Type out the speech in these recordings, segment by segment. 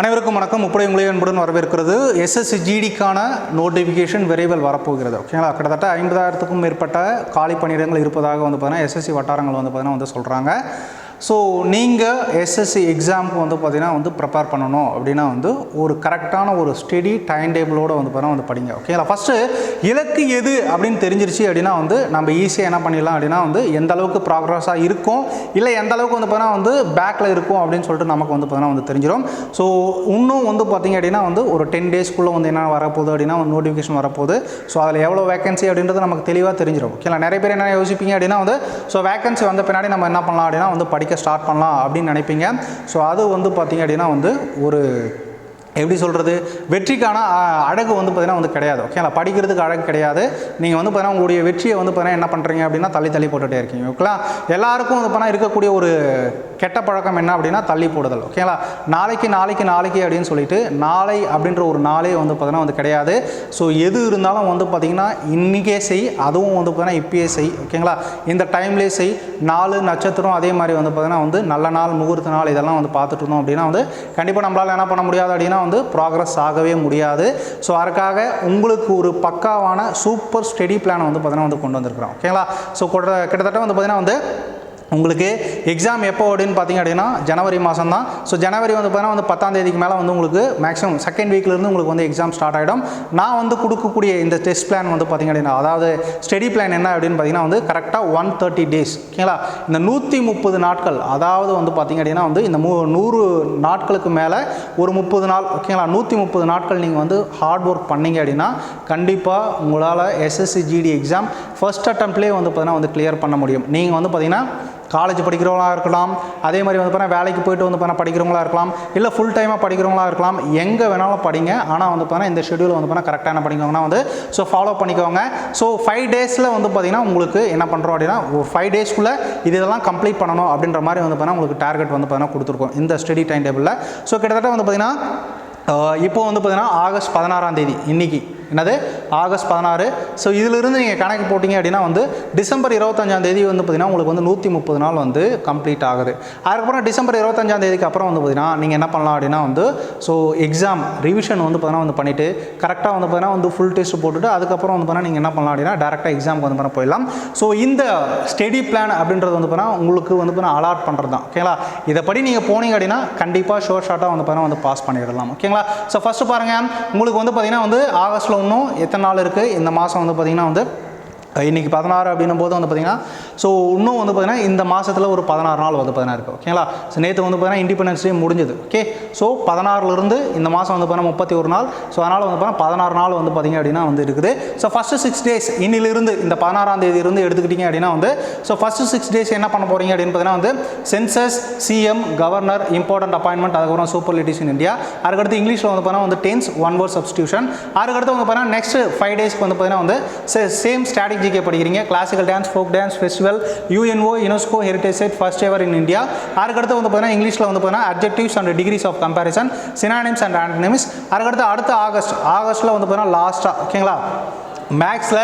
அனைவருக்கும் வணக்கம். முப்படை உங்களை அன்புடன் வரவேற்கிறது. எஸ்எஸ்சி ஜிடிக்கான நோட்டிஃபிகேஷன் விரைவில் வரப்போகிறது. ஓகேங்களா கிட்டத்தட்ட ஐம்பதாயிரத்துக்கும் மேற்பட்ட காலி பணியிடங்கள் இருப்பதாக வந்து பார்த்தீங்கன்னா எஸ்எஸ்சி வட்டாரங்கள் வந்து பார்த்தீங்கன்னா வந்து சொல்கிறாங்க ஸோ நீங்கள் எஸ்எஸ்சி எக்ஸாமுக்கு வந்து பார்த்தீங்கன்னா வந்து ப்ரிப்பேர் பண்ணணும் அப்படின்னா வந்து ஒரு கரெக்டான ஒரு ஸ்டெடி டைம் டேபிளோடு வந்து பார்த்தீங்கன்னா வந்து படிங்க ஓகேங்களா ஃபஸ்ட்டு இலக்கு எது அப்படின்னு தெரிஞ்சிருச்சு அப்படின்னா வந்து நம்ம ஈஸியாக என்ன பண்ணிடலாம் அப்படின்னா வந்து எந்த அளவுக்கு ப்ராக்ரஸாக இருக்கும் இல்லை எந்த அளவுக்கு வந்து பார்த்தீங்கன்னா வந்து பேக்கில் இருக்கும் அப்படின்னு சொல்லிட்டு நமக்கு வந்து பார்த்தீங்கன்னா வந்து தெரிஞ்சிடும் ஸோ இன்னும் வந்து பார்த்தீங்க அப்படின்னா வந்து ஒரு டென் டேஸ்க்குள்ளே வந்து என்ன வரப்போகுது அப்படின்னா ஒரு நோட்டிஃபிகேஷன் வரப்போகுது. ஸோ அதில் எவ்வளோ வேகன்சி அப்படின்றது நமக்கு தெளிவாக தெரிஞ்சிடும் ஓகேங்களா நிறைய பேர் என்ன யோசிப்பீங்க அப்படின்னா வந்து ஸோ வேகன்சி வந்த பின்னாடி நம்ம என்ன பண்ணலாம் அப்படின்னா வந்து படிக்க ஸ்டார்ட் பண்ணலாம் அப்படின்னு நினைப்பீங்க. ஸோ அது வந்து பார்த்தீங்க அப்படின்னா வந்து ஒரு எப்படி சொல்கிறது வெற்றிக்கான அழகு வந்து பார்த்திங்கன்னா வந்து கிடையாது. ஓகேங்களா படிக்கிறதுக்கு அழகு கிடையாது. நீங்கள் வந்து பார்த்தீங்கன்னா உங்களுடைய வெற்றியை வந்து பார்த்தீங்கன்னா என்ன பண்ணுறீங்க அப்படின்னா தள்ளி தள்ளி போட்டுகிட்டே இருக்கீங்க. ஓகேங்களா எல்லாருக்கும் வந்து பார்த்தீங்கன்னா இருக்கக்கூடிய ஒரு கெட்ட பழக்கம் என்ன அப்படின்னா தள்ளி போடுதல் ஓகேங்களா நாளைக்கு நாளைக்கு நாளைக்கு அப்படின்னு சொல்லிட்டு நாளை அப்படின்ற ஒரு நாளே வந்து பார்த்தீங்கன்னா வந்து கிடையாது. ஸோ எது இருந்தாலும் வந்து பார்த்தீங்கன்னா இன்றைக்கே செய் அதுவும் வந்து பார்த்திங்கன்னா இப்பயே செய் ஓகேங்களா இந்த டைம்லேயே செய். நாலு நட்சத்திரம் அதே மாதிரி வந்து பார்த்திங்கன்னா வந்து நல்ல நாள் முகூர்த்த நாள் இதெல்லாம் வந்து பார்த்துட்டு இருந்தோம் அப்படின்னா வந்து கண்டிப்பாக நம்மளால் என்ன பண்ண முடியாது அப்படின்னா வந்து ப்ராக்ரஸ் ஆகவே முடியாது. ஸோ அதுக்காக உங்களுக்கு ஒரு பக்காவான சூப்பர் ஸ்டெடி பிளானை வந்து பார்த்திங்கன்னா வந்து கொண்டு வந்திருக்கிறோம் ஓகேங்களா ஸோ கிட்டத்தட்ட வந்து பார்த்திங்கன்னா வந்து உங்களுக்கு எக்ஸாம் எப்போ அப்படின்னு பார்த்தீங்க அப்படின்னா ஜனவரி மாதம் தான் ஸோ ஜனவரி வந்து பார்த்தீங்கன்னா வந்து பத்தாம் தேதிக்கு மேலே வந்து உங்களுக்கு மேக்ஸிமம் செகண்ட் வீக்லேருந்து உங்களுக்கு வந்து எக்ஸாம் ஸ்டார்ட் ஆகிடும் நான் வந்து கொடுக்கக்கூடிய இந்த டெஸ்ட் பிளான் வந்து பார்த்தீங்க அப்படின்னா அதாவது ஸ்டடி பிளான் என்ன அப்படின்னு பார்த்தீங்கன்னா வந்து கரெக்டாக ஒன் தேர்ட்டி டேஸ் ஓகேங்களா இந்த நூற்றி முப்பது நாட்கள் அதாவது வந்து பார்த்தீங்க அப்படின்னா வந்து இந்த மூ நூறு நாட்களுக்கு மேலே ஒரு முப்பது நாள் ஓகேங்களா நூற்றி முப்பது நாட்கள் நீங்கள் வந்து ஹார்ட் ஒர்க் பண்ணீங்க அப்படின்னா கண்டிப்பாக உங்களால் எஸ்எஸ்சி ஜிடி எக்ஸாம் ஃபர்ஸ்ட் அட்டம்ப்ட்லேயே வந்து பார்த்தீங்கன்னா வந்து கிளியர் பண்ண முடியும். நீங்கள் வந்து பார்த்தீங்கன்னா காலேஜ் படிக்கிறவங்களா இருக்கலாம். அதே மாதிரி வந்து பார்த்தீங்கன்னா வேலைக்கு போயிட்டு வந்து பார்த்தீங்கன்னா படிக்கிறவங்களா இருக்கலாம். இல்லை ஃபுல் டைமாக படிக்கிறவங்களா இருக்கலாம். எங்கே வேணாலும் படிங்க. ஆனால் வந்து பார்த்தீங்கன்னா இந்த ஷெடியூல் வந்து பார்த்தீங்கன்னா கரெக்டான படிக்கவங்கன்னா வந்து ஸோ ஃபாலோ பண்ணிக்கோங்க. ஸோ ஃபைவ் டேஸில் வந்து பார்த்தீங்கன்னா உங்களுக்கு என்ன பண்ணுறோம் அப்படின்னா ஃபைவ் டேஸ்க்குள்ளே இது இதெல்லாம் கம்ப்ளீட் பண்ணணும் அப்படின்ற மாதிரி வந்து பார்த்தீங்கன்னா உங்களுக்கு டார்கெட் வந்து பார்த்தீங்கன்னா கொடுத்துருக்கோம் இந்த ஸ்டடி டைம் டேபிளில் ஸோ கிட்டத்தட்ட வந்து பார்த்தீங்கன்னா இப்போ வந்து பார்த்தீங்கன்னா ஆகஸ்ட் பதினாறாம் தேதி இன்றைக்கி என்னது? ஆகஸ்ட் பதினாறு. ஸோ இதிலிருந்து நீங்கள் கணக்கு போட்டிங்க அப்படின்னா வந்து டிசம்பர் இருபத்தஞ்சாம் தேதி வந்து பார்த்தீங்கன்னா உங்களுக்கு வந்து நூற்றி முப்பது நாள் வந்து கம்ப்ளீட் ஆகுது. அதுக்கப்புறம் டிசம்பர் இருபத்தஞ்சாம் தேதிக்கு அப்புறம் வந்து பார்த்தீங்கன்னா நீங்கள் என்ன பண்ணலாம் அப்படின்னா வந்து ஸோ எக்ஸாம் ரிவிஷன் வந்து பார்த்தீங்கன்னா வந்து பண்ணிவிட்டு கரெக்டாக வந்து பார்த்தீங்கன்னா வந்து ஃபுல் டெஸ்ட் போட்டுட்டு அதுக்கப்புறம் வந்து பார்த்தீங்கன்னா நீங்கள் என்ன பண்ணலாம் அப்படின்னா டேரெக்டாக எக்ஸாமுக்கு வந்து பண்ண போயிடலாம். ஸோ இந்த ஸ்டடி பிளான் அப்படின்றது வந்து பார்த்தீங்கன்னா உங்களுக்கு வந்து பார்த்தீங்கன்னா அலாட் பண்ணுறது தான் ஓகேங்களா இதை படி நீங்கள் போனீங்க அப்படின்னா கண்டிப்பாக ஷோர் ஷார்ட்டாக வந்து பார்த்தீங்கன்னா வந்து பாஸ் பண்ணிடலாம். ஓகேங்களா ஸோ ஃபஸ்ட்டு பாருங்கள் உங்களுக்கு வந்து பார்த்தீங்கன்னா வந்து ஆகஸ்ட்டில் இன்னும் எத்தனை நாள் இருக்குது இந்த மாதம் வந்து பார்த்தீங்கன்னா வந்து இன்றைக்கி பதினாறு அப்படின்னும் போது வந்து பார்த்திங்கன்னா ஸோ இன்னும் வந்து பார்த்திங்கன்னா இந்த மாதத்தில் ஒரு பதினாறு நாள் வந்து பார்த்தீங்கன்னா இருக்குது ஓகேங்களா ஸோ நேற்று வந்து பார்த்தீங்கன்னா இண்டிபெண்டன்ஸ் டே முடிஞ்சது ஓகே ஸோ பதினாறுலேருந்து இந்த மாதம் வந்து பார்த்தீங்கன்னா முப்பத்தி ஒரு நாள் ஸோ அதனால் வந்து பார்த்தீங்கன்னா பதினாறு நாள் வந்து பார்த்திங்க அப்படின்னா வந்து இருக்குது. ஸோ ஃபஸ்ட்டு சிக்ஸ் டேஸ் இன்னிலிருந்து இந்த பதினாறாம் தேதியிலிருந்து எடுத்துக்கிட்டிங்க அப்படின்னா வந்து ஸோ ஃபஸ்ட்டு சிக்ஸ் டேஸ் என்ன பண்ண போகிறீங்க அப்படின்னு பார்த்தீங்கன்னா வந்து census CM governor important appointment அதுக்கப்புறம் சூப்பர் லிட்டிஸ் இன் இந்தியா அதுக்கடுத்து இங்கிலீஷில் வந்து பார்த்தீங்கன்னா வந்து டென்ஸ் ஒன் வேர்ட் சப்ஸ்டியூஷன் அதுக்கடுத்து வந்து பார்த்தீங்கன்னா நெக்ஸ்ட் ஃபைவ் டேஸ்க்கு வந்து பார்த்தீங்கன்னா வந்து சேம் ஸ்ட்ராட்டஜி ஜிகே படிக்கிறீங்க classical dance folk dance festival UNO UNESCO heritage site first ever in India அதுக்கடுத்து வந்து பார்த்தீங்கன்னா இங்கிலீஷில் வந்து பார்த்தீங்கன்னா objectives and degrees of comparison synonyms and antonyms அதுக்கடுத்து அடுத்த ஆகஸ்ட் ஆகஸ்ட்டில் வந்து பார்த்தீங்கன்னா லாஸ்ட்டாக ஓகேங்களா மேக்ஸில்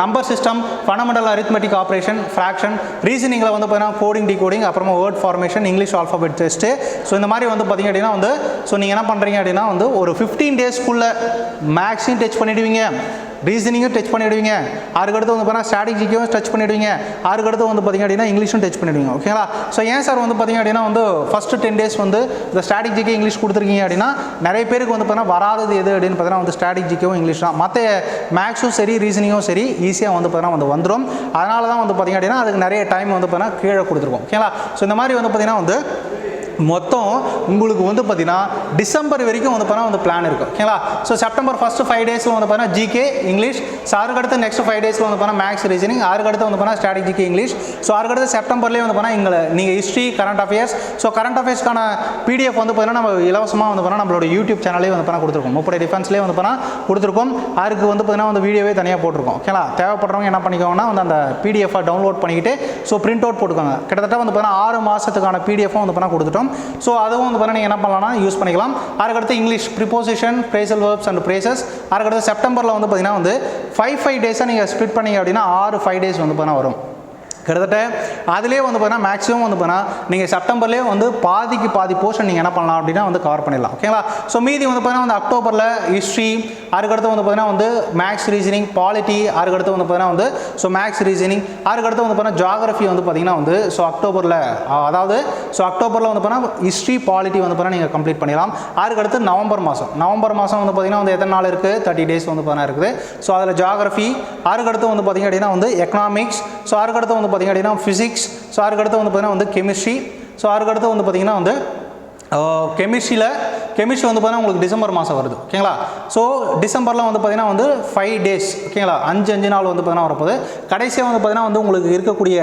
number system fundamental arithmetic operation fraction ரீசனிங்கில் வந்து பார்த்தீங்கன்னா கோடிங் டிகோடிங் அப்புறமா word formation English alphabet test so இந்த மாதிரி வந்து பார்த்தீங்க அப்படின்னா வந்து ஸோ நீங்கள் என்ன பண்ணுறீங்க அப்படின்னா வந்து ஒரு ஃபிஃப்டீன் டேஸ்க்குள்ளே மேக்ஸையும் டச் பண்ணிவிடுவீங்க ரீசனிங்கும் டச் பண்ணிவிடுவீங்க அதுக்கடுத்து வந்து பார்த்தீங்கன்னா ஸ்ட்ராட்டஜிக்கும் டச் பண்ணிடுவீங்க. அதுக்கடுத்து வந்து பார்த்தீங்க அப்படின்னா இங்கிலீஷும் டச் பண்ணிடுவீங்க. ஓகேங்களா ஸோ ஏன் சார் வந்து பார்த்தீங்க அப்படின்னா வந்து ஃபஸ்ட்டு டென் டேஸ் வந்து இந்த ஸ்ட்ராட்டஜிக்கு இங்கிலீஷ் கொடுத்துருக்கீங்க அப்படின்னா நிறைய பேருக்கு வந்து பார்த்தீங்கன்னா வராதது எது அப்படின்னு பார்த்தீங்கன்னா வந்து ஸ்ட்ராட்டஜிக்கும் இங்கிலீஷ் தான். மற்ற மேக்ஸும் சரி ரீசனிங்கும் சரி ஈஸியாக வந்து பார்த்தீங்கன்னா வந்து வந்துடும் அதனால தான் வந்து பார்த்தீங்க அப்படின்னா அதுக்கு நிறைய டைம் வந்து பார்த்தீங்கன்னா கீழே கொடுத்துருக்கோம். ஓகேங்களா ஸோ இந்த மாதிரி வந்து பார்த்தீங்கன்னா வந்து மொத்தம் உங்களுக்கு வந்து பார்த்தீங்கன்னா டிசம்பர் வரைக்கும் வந்து பார்த்தீங்கன்னா வந்து பிளான் இருக்கும் ஓகேங்களா ஸோ செப்டம்பர் ஃபஸ்ட்டு ஃபைவ் டேஸில் வந்து பார்த்தீங்கன்னா ஜிகே இங்கிலீஷ் ஸோ அதுக்கடுத்து நெக்ஸ்ட் ஃபைவ் டேஸில் வந்து பார்த்தீங்கன்னா மேக்ஸ் ரீசனிங் அதுக்கடுத்து வந்து பார்த்தீங்கன்னா ஸ்ட்ராட்டஜிக்கு இங்கிலீஷ் ஸோ அதுக்கடுத்து செப்டம்பர்லேயே வந்து பார்த்தீங்கன்னா எங்களை நீங்கள் history current affairs so current அஃபேர்ஸ்க்கான PDF வந்து பார்த்தீங்கன்னா நம்ம இலவசமாக வந்து பார்த்தீங்கன்னா நம்மளோட யூடியூப் சேனலே வந்து பார்த்தீங்கன்னா கொடுத்துருக்கோம் முப்படை டிஃபென்ஸ்லேயே வந்து பார்த்தீங்கன்னா கொடுத்துருக்கோம் அதுக்கு வந்து பார்த்தீங்கன்னா வந்து வீடியோவே தனியாக போட்டிருக்கோம் ஓகேங்களா தேவைப்படுறவங்க என்ன பண்ணிக்கோங்கன்னா வந்து அந்த பிடிஎஃபை டவுன்லோட் பண்ணிக்கிட்டு ஸோ பிரிண்ட் அவுட் போட்டுக்கோங்க கிட்டத்தட்ட வந்து பார்த்தீங்கன்னா ஆறு மாதத்துக்கான பிடிஎஃபும் வந்து பார்த்தீங்கன்னா கொடுத்துட்டோம் ஸோ அதுவும் வந்து பார்த்தீங்கன்னா நீங்கள் என்ன பண்ணலாம்னா யூஸ் பண்ணிக்கலாம். அதுக்கடுத்து English preposition phrasal verbs and phrases அதுக்கடுத்து செப்டம்பரில் வந்து பார்த்தீங்கன்னா வந்து ஃபைவ் ஃபைவ் டேஸாக நீங்கள் ஸ்ப்ளிட் பண்ணீங்க அப்படின்னா ஆறு ஃபைவ் டேஸ் வந்து பார்த்தீங்கன்னா வரும். கிட்டத்தட்ட அதிலே வந்து பார்த்தீங்கன்னா மேக்ஸிமம் வந்து பார்த்தீங்கன்னா நீங்கள் செப்டம்பர்லேயே வந்து பாதிக்கு பாதி போர்ஷன் நீங்கள் என்ன பண்ணலாம் அப்படின்னா வந்து கவர் பண்ணிடலாம். ஓகேங்களா ஸோ மீதி வந்து பார்த்தீங்கன்னா வந்து அக்டோபரில் ஹிஸ்ட்ரி அதுக்கடுத்து வந்து பார்த்தீங்கன்னா வந்து மேக்ஸ் ரீசனிங் பாலிட்டி அதுக்கடுத்து வந்து பார்த்தீங்கன்னா வந்து ஸோ மேக்ஸ் ரீசனிங் அதுக்கடுத்து வந்து பார்த்தீங்கன்னா ஜாகிரஃபி வந்து பார்த்தீங்கன்னா வந்து ஸோ அக்டோபரில் அதாவது ஸோ அக்டோபரில் வந்து பார்த்தீங்கன்னா ஹிஸ்ட்ரி பாலிட்டி வந்து பார்த்தீங்கன்னா நீங்கள் கம்ப்ளீட் பண்ணிடலாம் அதுக்கடுத்து நவம்பர் மாதம் நவம்பர் மாதம் வந்து பார்த்தீங்கன்னா வந்து எத்தனை நாள் இருக்குது தேர்ட்டி டேஸ் வந்து பார்த்தீங்கன்னா இருக்குது ஸோ அதில் ஜாகிரஃபி அதுக்கடுத்து வந்து பார்த்தீங்க அப்படின்னா வந்து எக்கனாமிக்ஸ் ஸோ அதுக்கடுத்து வந்து பார்த்தீங்க அப்படின்னா ஃபிசிக்ஸ் ஸோ அதுக்கடுத்து வந்து பார்த்தீங்கன்னா வந்து கெமிஸ்ட்ரி ஸோ அதுக்கடுத்து வந்து பார்த்தீங்கன்னா வந்து கெமிஸ்ட்ரியில் கெமிஸ்ட்ரி வந்து பார்த்தீங்கன்னா உங்களுக்கு டிசம்பர் மாதம் வருது. ஓகேங்களா ஸோ டிசம்பரில் வந்து பார்த்தீங்கன்னா வந்து ஃபைவ் டேஸ் ஓகேங்களா அஞ்சு அஞ்சு நாள் வந்து பார்த்தீங்கன்னா வரப்போகுது. கடைசியாக வந்து பார்த்தீங்கன்னா வந்து உங்களுக்கு இருக்கக்கூடிய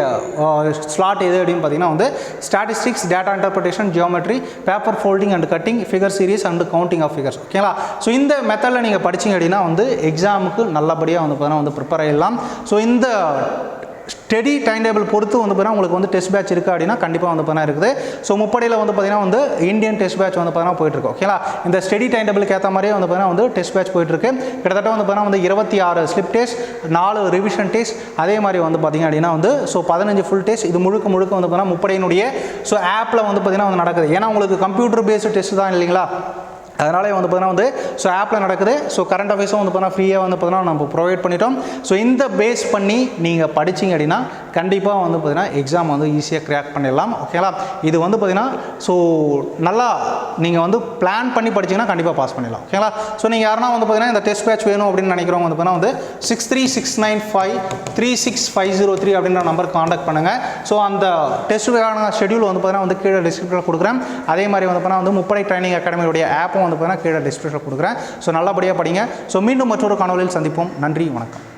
ஸ்லாட் எது அப்படின்னு பார்த்தீங்கன்னா வந்து statistics data interpretation geometry paper folding and cutting figure series and counting of figures ஓகேங்களா ஸோ இந்த மெத்தடில் நீங்கள் படிச்சீங்க அப்படின்னா வந்து எக்ஸாமுக்கு நல்லபடியாக வந்து பார்த்தீங்கன்னா வந்து ப்ரிப்பேர் ஆகிடலாம் ஸோ இந்த ஸ்டெடி டைம் டேபிள் பொறுத்து வந்து பார்த்தீங்கன்னா உங்களுக்கு வந்து டெஸ்ட் பேட்ச் இருக்குது அப்படின்னா கண்டிப்பாக வந்து பார்த்தீங்கன்னா இருக்குது. ஸோ முப்படையில் வந்து பார்த்தீங்கன்னா வந்து இந்தியன் டெஸ்ட் பேட்ச் வந்து பார்த்தீங்கன்னா போயிட்டுருக்கு. ஓகேங்களா இந்த ஸ்டெடி டைம் டேபிளுக்கு ஏற்ற மாதிரியே வந்து பார்த்தீங்கன்னா வந்து டெஸ்ட் பேட்ச் போயிட்டுருக்கு. கிட்டத்தட்ட வந்து பார்த்தீங்கன்னா வந்து இருபத்தி ஆறு ஸ்லிப் டெஸ்ட் நாலு ரிவிஷன் டெஸ்ட் அதே மாதிரி வந்து பார்த்தீங்க அப்படின்னா வந்து ஸோ பதினஞ்சு ஃபுல் டெஸ்ட் இது முழுக்க முழுக்க வந்து பார்த்தீங்கன்னா முப்படையினுடைய ஸோ ஆப்பில் வந்து பார்த்தீங்கன்னா வந்து நடக்குது. ஏன்னா உங்களுக்கு கம்ப்யூட்டர் பேஸ்டு டெஸ்ட் தான் இல்லைங்களா? அதனாலே வந்து பார்த்தீங்கன்னா வந்து ஸோ ஆப்பில் நடக்குது. ஸோ கரண்ட் அஃபேர்ஸும் வந்து பார்த்தீங்கன்னா ஃப்ரீயாக வந்து பார்த்தீங்கன்னா நம்ம ப்ரொவைட் பண்ணிட்டோம். ஸோ இந்த பேஸ் பண்ணி நீங்கள் படிச்சீங்க அப்படின்னா கண்டிப்பாக வந்து பார்த்திங்கன்னா எக்ஸாம் வந்து ஈஸியாக கிராக் பண்ணிடலாம். ஓகேங்களா இது வந்து பார்த்திங்கன்னா ஸோ நல்லா நீங்கள் வந்து பிளான் பண்ணி படிச்சீங்கன்னா கண்டிப்பாக பாஸ் பண்ணிடலாம். ஓகேங்களா ஸோ நீங்கள் யாருன்னா வந்து பார்த்தீங்கன்னா இந்த டெஸ்ட் பேட்ச் வேணும் அப்படின்னு நினைக்கிறவங்க வந்து பார்த்தீங்கன்னா வந்து six three six nine five three six five zero three அப்படின்ற நம்பருக்கு காண்டாக்ட் பண்ணுங்கள் ஸோ அந்த டெஸ்ட்டுக்கான ஷெடியூல் வந்து பார்த்திங்கன்னா வந்து கீழே டிஸ்கிரிப்ஷனில் கொடுக்குறேன். அதே மாதிரி வந்து பார்த்தீங்கன்னா வந்து முப்படை ட்ரைனிங் அகாடமியுடைய ஆப்பும் வந்து பார்த்தீங்கன்னா கீழே டிஸ்கிரிப்ஷனில் கொடுக்குறேன். ஸோ நல்லபடியாக படிங்க. ஸோ மீண்டும் மற்றொரு காணொலியில் சந்திப்போம். நன்றி வணக்கம்.